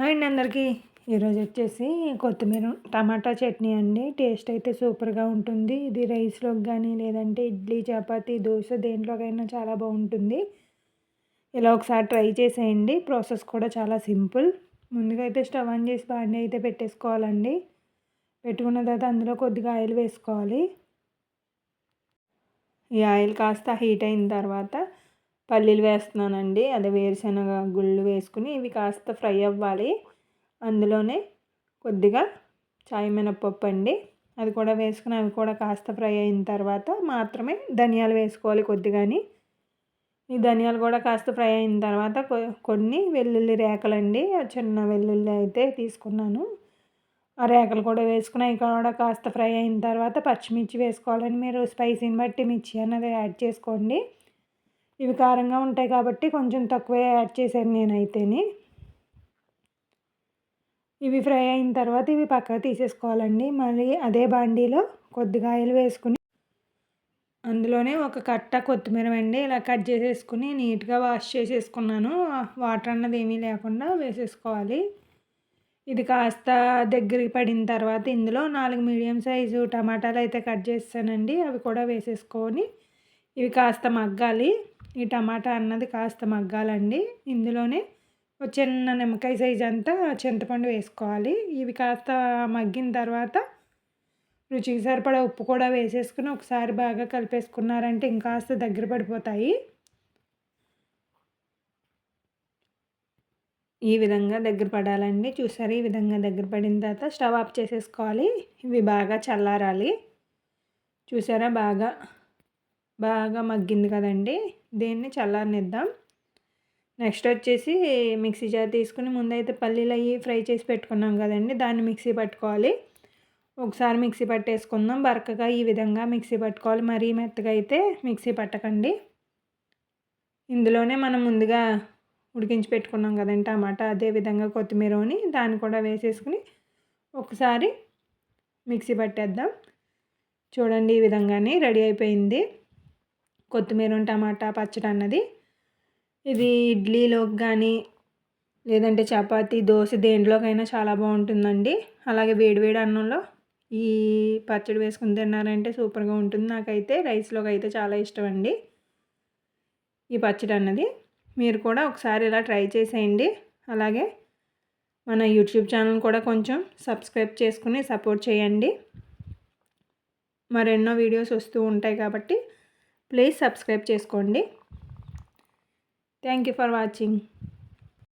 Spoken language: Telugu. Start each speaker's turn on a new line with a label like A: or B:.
A: హాయ్ అందరికీ. ఈరోజు వచ్చేసి కొత్తిమీర టమాటా చట్నీ అండి. టేస్ట్ అయితే సూపర్గా ఉంటుంది. ఇది రైస్లోకి కానీ లేదంటే ఇడ్లీ చపాతి దోశ దేంట్లోకైనా చాలా బాగుంటుంది. ఇలా ఒకసారి ట్రై చేసేయండి. ప్రాసెస్ కూడా చాలా సింపుల్. ముందుగా అయితే స్టవ్ ఆన్ చేసి బాండి అయితే పెట్టేసుకోవాలండి. పెట్టుకున్న తర్వాత అందులో కొద్దిగా ఆయిల్ వేసుకోవాలి. ఈ ఆయిల్ కాస్త హీట్ అయిన తర్వాత పల్లీలు వేస్తున్నానండి. అదే వేరుశనగ గుళ్ళు వేసుకుని ఇవి కాస్త ఫ్రై అవ్వాలి. అందులోనే కొద్దిగా చాయ్ మినప్పప్పు అండి. అది కూడా వేసుకుని అవి కూడా కాస్త ఫ్రై అయిన తర్వాత మాత్రమే ధనియాలు వేసుకోవాలి కొద్దిగాని. ఈ ధనియాలు కూడా కాస్త ఫ్రై అయిన తర్వాత కొన్ని వెల్లుల్లి రేకలండి. చిన్న వెల్లుల్లి అయితే తీసుకున్నాను. ఆ రేకలు కూడా వేసుకుని అవి కూడా కాస్త ఫ్రై అయిన తర్వాత పచ్చిమిర్చి వేసుకోవాలని మీరు స్పైసీని బట్టి మిర్చి అన్నది యాడ్ చేసుకోండి. ఇవి కారంగా ఉంటాయి కాబట్టి కొంచెం తక్కువే యాడ్ చేశాను నేనైతేని. ఇవి ఫ్రై అయిన తర్వాత ఇవి పక్కకు తీసేసుకోవాలండి. మళ్ళీ అదే బాండీలో కొద్దిగా ఆయిల్ వేసుకుని అందులోనే ఒక కట్ట కొత్తిమీర అండి ఇలా కట్ చేసేసుకుని నీట్గా వాష్ చేసేసుకున్నాను. వాటర్ అన్నది ఏమీ లేకుండా వేసేసుకోవాలి. ఇది కాస్త దగ్గరికి పడిన తర్వాత ఇందులో నాలుగు మీడియం సైజు టమాటాలు అయితే కట్ చేస్తానండి. అవి కూడా వేసేసుకొని ఇవి కాస్త మగ్గాలి. ఈ టమాటా అన్నది కాస్త మగ్గాలండి. ఇందులోనే ఒక చిన్న నిమ్మకాయ సైజ్ అంతా చింతపండు వేసుకోవాలి. ఇవి కాస్త మగ్గిన తర్వాత రుచికి సరిపడా ఉప్పు కూడా వేసేసుకుని ఒకసారి బాగా కలిపేసుకున్నారంటే ఇంకాస్త దగ్గర పడిపోతాయి. ఈ విధంగా దగ్గర పడాలండి. చూసారు? ఈ విధంగా దగ్గర పడిన తర్వాత స్టవ్ ఆఫ్ చేసేసుకోవాలి. ఇవి బాగా చల్లారాలి. చూసారా? బాగా బాగా మగ్గింది కదండి. దీన్ని చల్లారనిద్దాం. నెక్స్ట్ వచ్చేసి మిక్సీ జార్ తీసుకుని ముందైతే పల్లీలు అవి ఫ్రై చేసి పెట్టుకున్నాం కదండి దాన్ని మిక్సీ పట్టుకోవాలి. ఒకసారి మిక్సీ పట్టేసుకుందాం. బరకగా ఈ విధంగా మిక్సీ పట్టుకోవాలి. మరీ మెత్తగా అయితే మిక్సీ పట్టకండి. ఇందులోనే మనం ముందుగా ఉడికించి పెట్టుకున్నాం కదండి టమాటా అదే విధంగా కొత్తిమీరని దాన్ని కూడా వేసేసుకుని ఒకసారి మిక్సీ పట్టేద్దాం. చూడండి ఈ విధంగానే రెడీ అయిపోయింది. కొత్తిమీర టమాటా పచ్చడి అన్నది. ఇది ఇడ్లీలోకి కానీ లేదంటే చపాతి దోశ దేంట్లోకైనా చాలా బాగుంటుందండి. అలాగే వేడివేడి అన్నంలో ఈ పచ్చడి వేసుకుని తిన్నారంటే సూపర్గా ఉంటుంది. నాకైతే రైస్లోకి అయితే చాలా ఇష్టం అండి ఈ పచ్చడి అన్నది. మీరు కూడా ఒకసారి ఇలా ట్రై చేసేయండి. అలాగే మన యూట్యూబ్ ఛానల్ కూడా కొంచెం సబ్స్క్రైబ్ చేసుకుని సపోర్ట్ చేయండి. మరెన్నో వీడియోస్ వస్తూ ఉంటాయి కాబట్టి ప్లీజ్ సబ్స్క్రైబ్ చేసుకోండి. Thank you for watching